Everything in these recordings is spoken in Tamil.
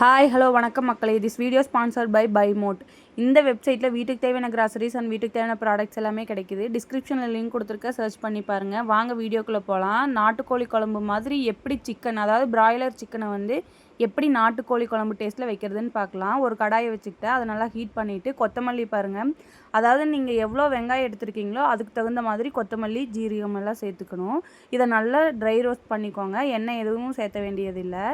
ஹாய் ஹலோ வணக்கம் மக்களே. This video sponsored by by மோட் இந்த வெப்சைட்டில் வீட்டுக்கு தேவையான கிராசரிஸ் அண்ட் வீட்டுக்கு தேவையான ப்ராடக்ட்ஸ் எல்லாமே கிடைக்குது. டிஸ்கிரிப்ஷனில் லிங்க் கொடுத்துருக்க சர்ச் பண்ணி பாருங்கள் வாங்க வீடியோக்குள்ளே போகலாம் நாட்டுக்கோழி குழம்பு மாதிரி எப்படி சிக்கன் அதாவது பிராய்லர் சிக்கனை வந்து எப்படி நாட்டுக்கோழி குழம்பு டேஸ்ட்டில் வைக்கிறதுன்னு பார்க்கலாம். ஒரு கடாயை வச்சுக்கிட்டு அதை நல்லா ஹீட் பண்ணிவிட்டு கொத்தமல்லி பாருங்கள் அதாவது நீங்கள் எவ்வளோ வெங்காயம் எடுத்துருக்கீங்களோ அதுக்கு தகுந்த மாதிரி கொத்தமல்லி ஜீரகம் எல்லாம் சேர்த்துக்கணும். இதை நல்லா ட்ரை ரோஸ்ட் பண்ணிக்கோங்க. எண்ணெய் எதுவும் சேர்த்த வேண்டியதில்லை.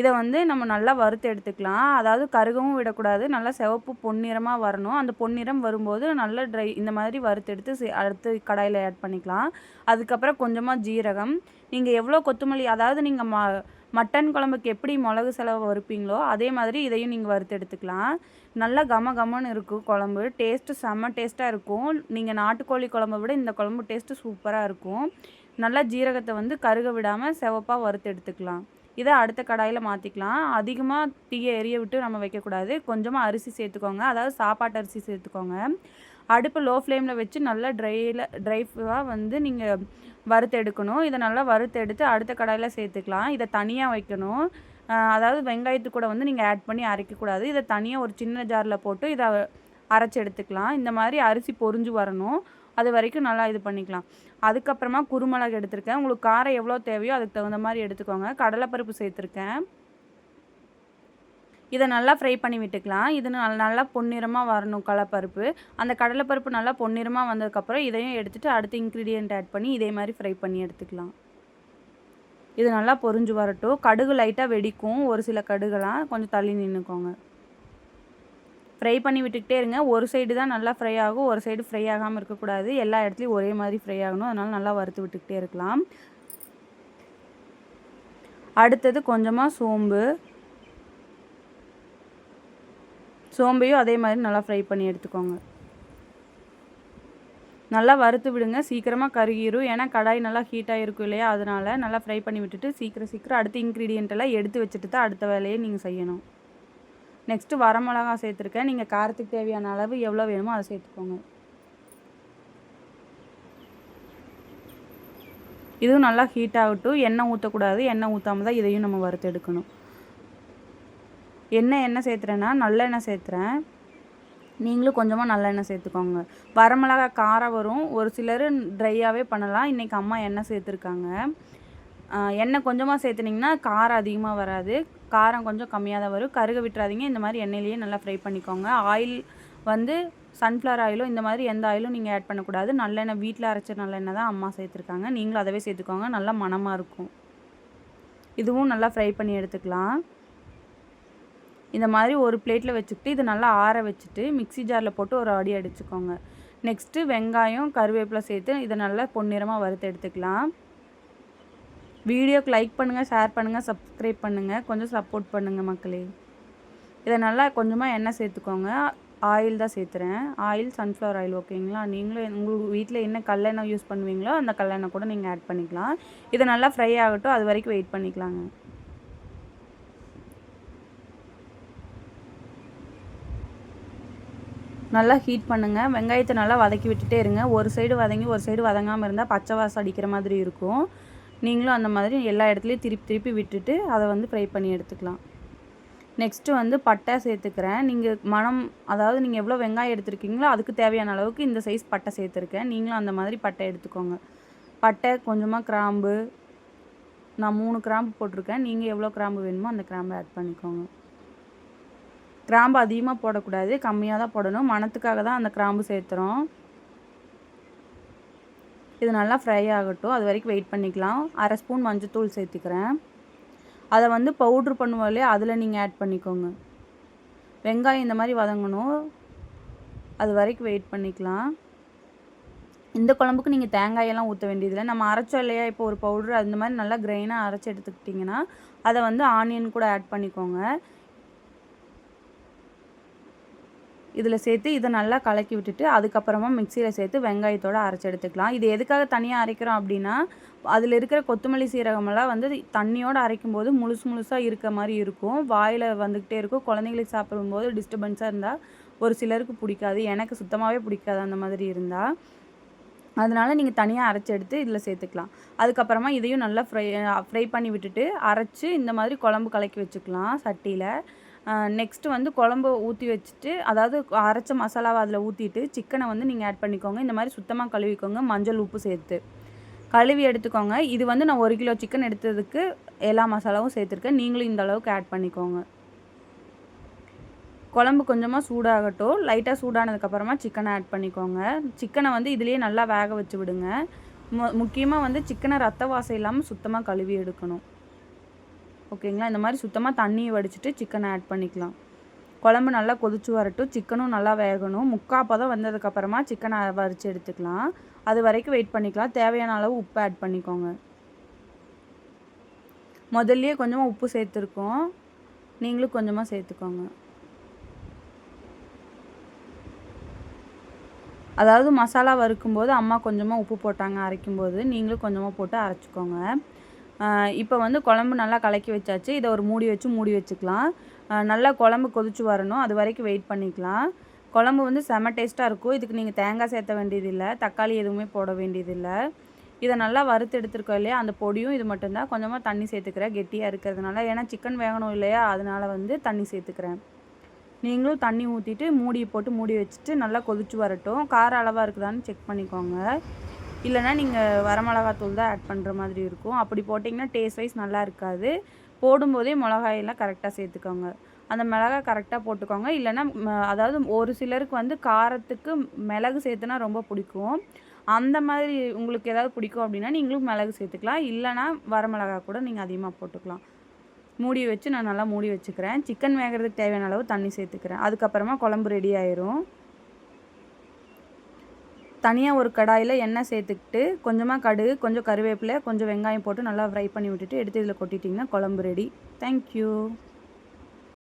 இதை வந்து நம்ம நல்லா வறுத்து எடுத்துக்கலாம். அதாவது கருகவும் விடக்கூடாது. நல்லா சிவப்பு பொன்னிறமாக வரணும். அந்த பொன்னிறம் வரும்போது நல்லா ட்ரை இந்த மாதிரி வறுத்து எடுத்து அடுத்து கடாயில் ஆட் பண்ணிக்கலாம். அதுக்கப்புறம் கொஞ்சமாக ஜீரகம். நீங்கள் எவ்வளோ கொத்தமல்லி அதாவது நீங்கள் ம மட்டன் குழம்புக்கு எப்படி மிளகு செலவு வறுப்பீங்களோ அதே மாதிரி இதையும் நீங்கள் வறுத்து எடுத்துக்கலாம். நல்லா கம கமன்னு இருக்கும் குழம்பு. டேஸ்ட்டு செம்ம டேஸ்ட்டாக இருக்கும். நீங்கள் நாட்டுக்கோழி குழம்பை விட இந்த குழம்பு டேஸ்ட்டு சூப்பராக இருக்கும். நல்லா ஜீரகத்தை வந்து கருக விடாமல் சிவப்பாக வறுத்து எடுத்துக்கலாம். இதை அடுத்த கடாயில் மாற்றிக்கலாம் அதிகமாக தீயை எரிய விட்டு நம்ம வைக்கக்கூடாது. கொஞ்சமாக அரிசி சேர்த்துக்கோங்க. அதாவது சாப்பாட்டு அரிசி சேர்த்துக்கோங்க. அடுப்பு லோ ஃப்ளேமில் வச்சு நல்லா ட்ரையில் ட்ரைஃபாக வந்து நீங்கள் வறுத்து எடுக்கணும். இதை நல்லா வறுத்து எடுத்து அடுத்த கடாயில் சேர்த்துக்கலாம். இதை தனியாக வைக்கணும். அதாவது வெங்காயத்து கூட வந்து நீங்கள் ஆட் பண்ணி அரைக்கக்கூடாது. இதை தனியாக ஒரு சின்ன ஜாரில் போட்டு இதை அரைச்சி எடுத்துக்கலாம். இந்த மாதிரி அரிசி பொரிஞ்சு வரணும். அது வரைக்கும் நல்லா இது பண்ணிக்கலாம். அதுக்கப்புறமா குருமிளகு எடுத்திருக்கேன். உங்களுக்கு காரம் எவ்வளோ தேவையோ அதுக்கு தகுந்த மாதிரி எடுத்துக்கோங்க. கடலைப்பருப்பு சேர்த்துருக்கேன். இதை நல்லா ஃப்ரை பண்ணி விட்டுக்கலாம். இது நல் நல்லா பொன்னிறமாக வரணும் கடலைப்பருப்பு. அந்த கடலைப்பருப்பு நல்லா பொன்னிறமாக வந்ததுக்கப்புறம் இதையும் எடுத்துகிட்டு அடுத்த இன்க்ரீடியன்ட் ஆட் பண்ணி இதே மாதிரி ஃப்ரை பண்ணி எடுத்துக்கலாம். இது நல்லா பொரிஞ்சு வரட்டும். கடுகு லைட்டாக வெடிக்கும். ஒரு சில கடுகுலாம் கொஞ்சம் தள்ளி நின்றுக்கோங்க ஃப்ரை பண்ணி விட்டுக்கிட்டே இருங்க. ஒரு சைடு தான் நல்லா ஃப்ரை ஆகும். ஒரு சைடு ஃப்ரை ஆகாமல் இருக்கக்கூடாது. எல்லா இடத்துலையும் ஒரே மாதிரி ஃப்ரை ஆகணும். அதனால் நல்லா வறுத்து விட்டுக்கிட்டே இருக்கலாம். அடுத்தது கொஞ்சமாக சோம்பு. சோம்பையும் அதே மாதிரி நல்லா ஃப்ரை பண்ணி எடுத்துக்கோங்க. நல்லா வறுத்து விடுங்க. சீக்கிரமாக கருகிரும். ஏன்னா கடாய் நல்லா ஹீட்டாக இருக்கும் இல்லையா? அதனால் நல்லா ஃப்ரை பண்ணி விட்டுட்டு சீக்கிரம் சீக்கிரம் அடுத்த ingredient எல்லாம் எடுத்து வச்சுட்டு தான் அடுத்த வேலையை நீங்கள் செய்யணும். நெக்ஸ்ட்டு வரமிளகா சேர்த்துருக்கேன். நீங்கள் காரத்துக்கு தேவையான அளவு எவ்வளோ வேணுமோ அதை சேர்த்துக்கோங்க. இதுவும் நல்லா ஹீட் ஆகட்டும். எண்ணெய் ஊற்றக்கூடாது எண்ணெய் ஊற்றாம தான் இதையும் நம்ம வறுத்து எடுக்கணும். எண்ணெய் என்ன சேர்த்துறேன்னா நல்லெண்ணெய் சேர்த்துறேன். நீங்களும் கொஞ்சமாக நல்லெண்ணெய் சேர்த்துக்கோங்க. வரமிளகா காரம் வரும். ஒரு சிலர் ட்ரையாகவே பண்ணலாம். இன்றைக்கி அம்மா எண்ணெய் சேர்த்துருக்காங்க. எண்ணெய் கொஞ்சமாக சேர்த்துனிங்கன்னா காரம் அதிகமாக வராது. காரம் கொஞ்சம் கம்மியாக தான் வரும். கருக விட்டுறாதீங்க. இந்த மாதிரி எண்ணெயிலேயே நல்லா ஃப்ரை பண்ணிக்கோங்க. ஆயில் வந்து சன்ஃப்ளவர் ஆயிலும் இந்த மாதிரி எந்த ஆயிலும் நீங்கள் ஆட் பண்ணக்கூடாது. நல்லெண்ணெய் வீட்டில் அரைச்ச நல்லெண்ணெய் தான் அம்மா சேர்த்துருக்காங்க. நீங்களும் அதவே சேர்த்துக்கோங்க. நல்லா மணமாக இருக்கும். இதுவும் நல்லா ஃப்ரை பண்ணி எடுத்துக்கலாம். இந்த மாதிரி ஒரு பிளேட்டில் வச்சுக்கிட்டு இது நல்லா ஆற வச்சுட்டு மிக்ஸி ஜாரில் போட்டு ஒரு அடி அடிச்சுக்கோங்க. நெக்ஸ்ட்டு வெங்காயம் கருவேப்பிலை சேர்த்து இதை நல்லா பொன்னிறமாக வறுத்து எடுத்துக்கலாம். வீடியோக்கு லைக் பண்ணுங்கள் ஷேர் பண்ணுங்கள் சப்ஸ்கிரைப் பண்ணுங்கள் கொஞ்சம் சப்போர்ட் பண்ணுங்கள் மக்களே. இதை நல்லா கொஞ்சமாக எண்ணெய் சேர்த்துக்கோங்க. ஆயில் தான் சேர்த்துறேன். ஆயில் சன்ஃப்ளவர் ஆயில் ஓகேங்களா நீங்களும் உங்களுக்கு வீட்டில் என்ன கல்லெண்ணெய் யூஸ் பண்ணுவீங்களோ அந்த கல்லெண்ணெய் கூட நீங்கள் ஆட் பண்ணிக்கலாம். இதை நல்லா ஃப்ரை ஆகட்டும். அது வரைக்கும் வெயிட் பண்ணிக்கலாங்க. நல்லா ஹீட் பண்ணுங்கள் வெங்காயத்தை நல்லா வதக்கி விட்டுட்டே இருங்க. ஒரு சைடு வதங்கி ஒரு சைடு வதங்காமல் இருந்தால் பச்சை வாசம் அடிக்கிற மாதிரி இருக்கும். நீங்களும் அந்த மாதிரி எல்லா இடத்துலையும் திருப்பி திருப்பி விட்டுட்டு அதை வந்து ஃப்ரை பண்ணி எடுத்துக்கலாம். நெக்ஸ்ட்டு வந்து பட்டை சேர்த்துக்கிறேன். நீங்கள் மனம் அதாவது நீங்கள் எவ்வளோ வெங்காயம் எடுத்துருக்கீங்களோ அதுக்கு தேவையான அளவுக்கு இந்த சைஸ் பட்டை சேர்த்துருக்கேன். நீங்களும் அந்த மாதிரி பட்டை எடுத்துக்கோங்க. பட்டை கொஞ்சமாக கிராம்பு. நான் மூணு கிராம்பு போட்டிருக்கேன். நீங்கள் எவ்வளோ கிராம்பு வேணுமோ அந்த கிராம்பு ஆட் பண்ணிக்கோங்க. கிராம்பு அதிகமாக போடக்கூடாது கம்மியாக தான் போடணும். மணத்துக்காக தான் அந்த கிராம்பு சேர்த்துறோம். இது நல்லா ஃப்ரை ஆகட்டும். அது வரைக்கும் வெயிட் பண்ணிக்கலாம். அரை ஸ்பூன் மஞ்சத்தூள் சேர்த்துக்கிறேன். அதை வந்து பவுட்ரு பண்ணுவோம் இல்லையா? அதில் நீங்கள் ஆட் பண்ணிக்கோங்க. வெங்காயம் இந்த மாதிரி வதங்கணும். அது வரைக்கும் வெயிட் பண்ணிக்கலாம். இந்த குழம்புக்கு நீங்கள் தேங்காயெல்லாம் ஊற்ற வேண்டியதில்லை. நம்ம அரைச்சோம் இல்லையா? இப்போ ஒரு பவுட்ரு அந்த மாதிரி நல்லா கிரைனாக அரைச்சி எடுத்துக்கிட்டிங்கன்னா அதை வந்து ஆனியன் கூட ஆட் பண்ணிக்கோங்க. இதில் சேர்த்து இதை நல்லா கலக்கி விட்டுட்டு அதுக்கப்புறமா மிக்சியில் சேர்த்து வெங்காயத்தோடு அரைச்சி எடுத்துக்கலாம். இது எதுக்காக தனியாக அரைக்கிறோம் அப்படின்னா அதில் இருக்கிற கொத்தமல்லி சீரகமெல்லாம் வந்து தண்ணியோடு அரைக்கும் போது முழுசு முழுசாக இருக்க மாதிரி இருக்கும். வாயில் வந்துக்கிட்டே இருக்கும். குழந்தைங்களுக்கு சாப்பிடும்போது டிஸ்டர்பன்ஸாக இருந்தால் ஒரு சிலருக்கு பிடிக்காது. எனக்கு சுத்தமாகவே பிடிக்காது அந்த மாதிரி இருந்தால் அதனால் நீங்கள் தனியாக அரைச்சி எடுத்து இதில் சேர்த்துக்கலாம். அதுக்கப்புறமா இதையும் நல்லா ஃப்ரை ஃப்ரை பண்ணி விட்டுட்டு அரைச்சி இந்த மாதிரி குழம்பு கலக்கி வச்சுக்கலாம் சட்டியில். நெக்ஸ்ட்டு வந்து குழம்பு ஊற்றி வச்சுட்டு அதாவது அரைச்ச மசாலாவை அதில் ஊற்றிட்டு சிக்கனை வந்து நீங்கள் ஆட் பண்ணிக்கோங்க. இந்த மாதிரி சுத்தமாக கழுவிக்கோங்க. மஞ்சள் உப்பு சேர்த்து. கழுவி எடுத்துக்கோங்க. இது வந்து நான் ஒரு கிலோ சிக்கன் எடுத்ததுக்கு எல்லா மசாலாவும் சேர்த்துருக்கேன். நீங்களும் இந்த அளவுக்கு ஆட் பண்ணிக்கோங்க. குழம்பு கொஞ்சமாக சூடாகட்டும். லைட்டாக சூடானதுக்கப்புறமா சிக்கனை ஆட் பண்ணிக்கோங்க. சிக்கனை வந்து இதுலேயே நல்லா வேக வச்சு விடுங்க. மு முக்கியமாக வந்து சிக்கனை ரத்த வாசம் இல்லாமல் சுத்தமாக கழுவி எடுக்கணும். ஓகேங்களா? இந்த மாதிரி சுத்தமாக தண்ணியை வடிச்சிட்டு சிக்கனை ஆட் பண்ணிக்கலாம். குழம்பு நல்லா கொதிச்சு வரட்டும். சிக்கனும் நல்லா வேகணும். முக்கால் பதம் வந்ததுக்கப்புறமா சிக்கனை வரித்து எடுத்துக்கலாம். அது வரைக்கும் வெயிட் பண்ணிக்கலாம். தேவையான அளவு உப்பு ஆட் பண்ணிக்கோங்க. முதல்லையே கொஞ்சமாக உப்பு சேர்த்துருக்கோம். நீங்களும் கொஞ்சமாக சேர்த்துக்கோங்க. அதாவது மசாலா வறுக்கும்போது அம்மா கொஞ்சமாக உப்பு போட்டாங்க அரைக்கும்போது நீங்களும் கொஞ்சமாக போட்டு அரைச்சிக்கோங்க. இப்போ வந்து குழம்பு நல்லா கலக்கி வச்சாச்சு. இதை ஒரு மூடி வச்சு மூடி வச்சுக்கலாம். நல்லா குழம்பு கொதிச்சு வரணும். அது வரைக்கும் வெயிட் பண்ணிக்கலாம். குழம்பு வந்து செம டேஸ்ட்டாக இருக்கும். இதுக்கு நீங்கள் தேங்காய் சேர்த்த வேண்டியதில்லை. தக்காளி எதுவுமே போட வேண்டியதில்லை. இதை நல்லா வறுத்து எடுத்துருக்கோம் இல்லையா? அந்த பொடியும் இது மட்டும்தான். கொஞ்சமாக தண்ணி சேர்த்துக்கிறேன். கெட்டியாக இருக்கிறதுனால. ஏன்னா சிக்கன் வேகணும் இல்லையா? அதனால் வந்து தண்ணி சேர்த்துக்கிறேன். நீங்களும் தண்ணி ஊற்றிட்டு மூடியை போட்டு மூடி வச்சுட்டு நல்லா கொதிச்சு வரட்டும். கார அளவாக இருக்குதான்னு செக் பண்ணிக்கோங்க. இல்லைனா நீங்கள் வரமிளகாத்தூள் தான் ஆட் பண்ணுற மாதிரி இருக்கும். அப்படி போட்டிங்கன்னா டேஸ்ட் வைஸ் நல்லா இருக்காது. போடும்போதே மிளகாயெல்லாம் கரெக்டாக சேர்த்துக்கோங்க. அந்த மிளகாய் கரெக்டாக போட்டுக்கோங்க. இல்லைனா அதாவது ஒரு சிலருக்கு வந்து காரத்துக்கு மிளகு சேர்த்துனா ரொம்ப பிடிக்கும். அந்த மாதிரி உங்களுக்கு ஏதாவது பிடிக்கும் அப்படின்னா நீங்களும் மிளகு சேர்த்துக்கலாம். இல்லைனா வரமிளகா கூட நீங்கள் அதிகமாக போட்டுக்கலாம். மூடி வச்சு நான் நல்லா மூடி வச்சுக்கிறேன். சிக்கன் வேகிறதுக்கு தேவையான அளவு தண்ணி சேர்த்துக்கிறேன். அதுக்கப்புறமா குழம்பு ரெடி ஆயிரும். தனியாக ஒரு கடாயில் எண்ணெய் சேர்த்துக்கிட்டு கொஞ்சமாக கடுகு கொஞ்சம் கருவேப்பிலை கொஞ்சம் வெங்காயம் போட்டு நல்லா ஃப்ரை பண்ணி விட்டுட்டு எடுத்து இதில் கொட்டிட்டிங்கன்னா குழம்பு ரெடி தேங்க்யூ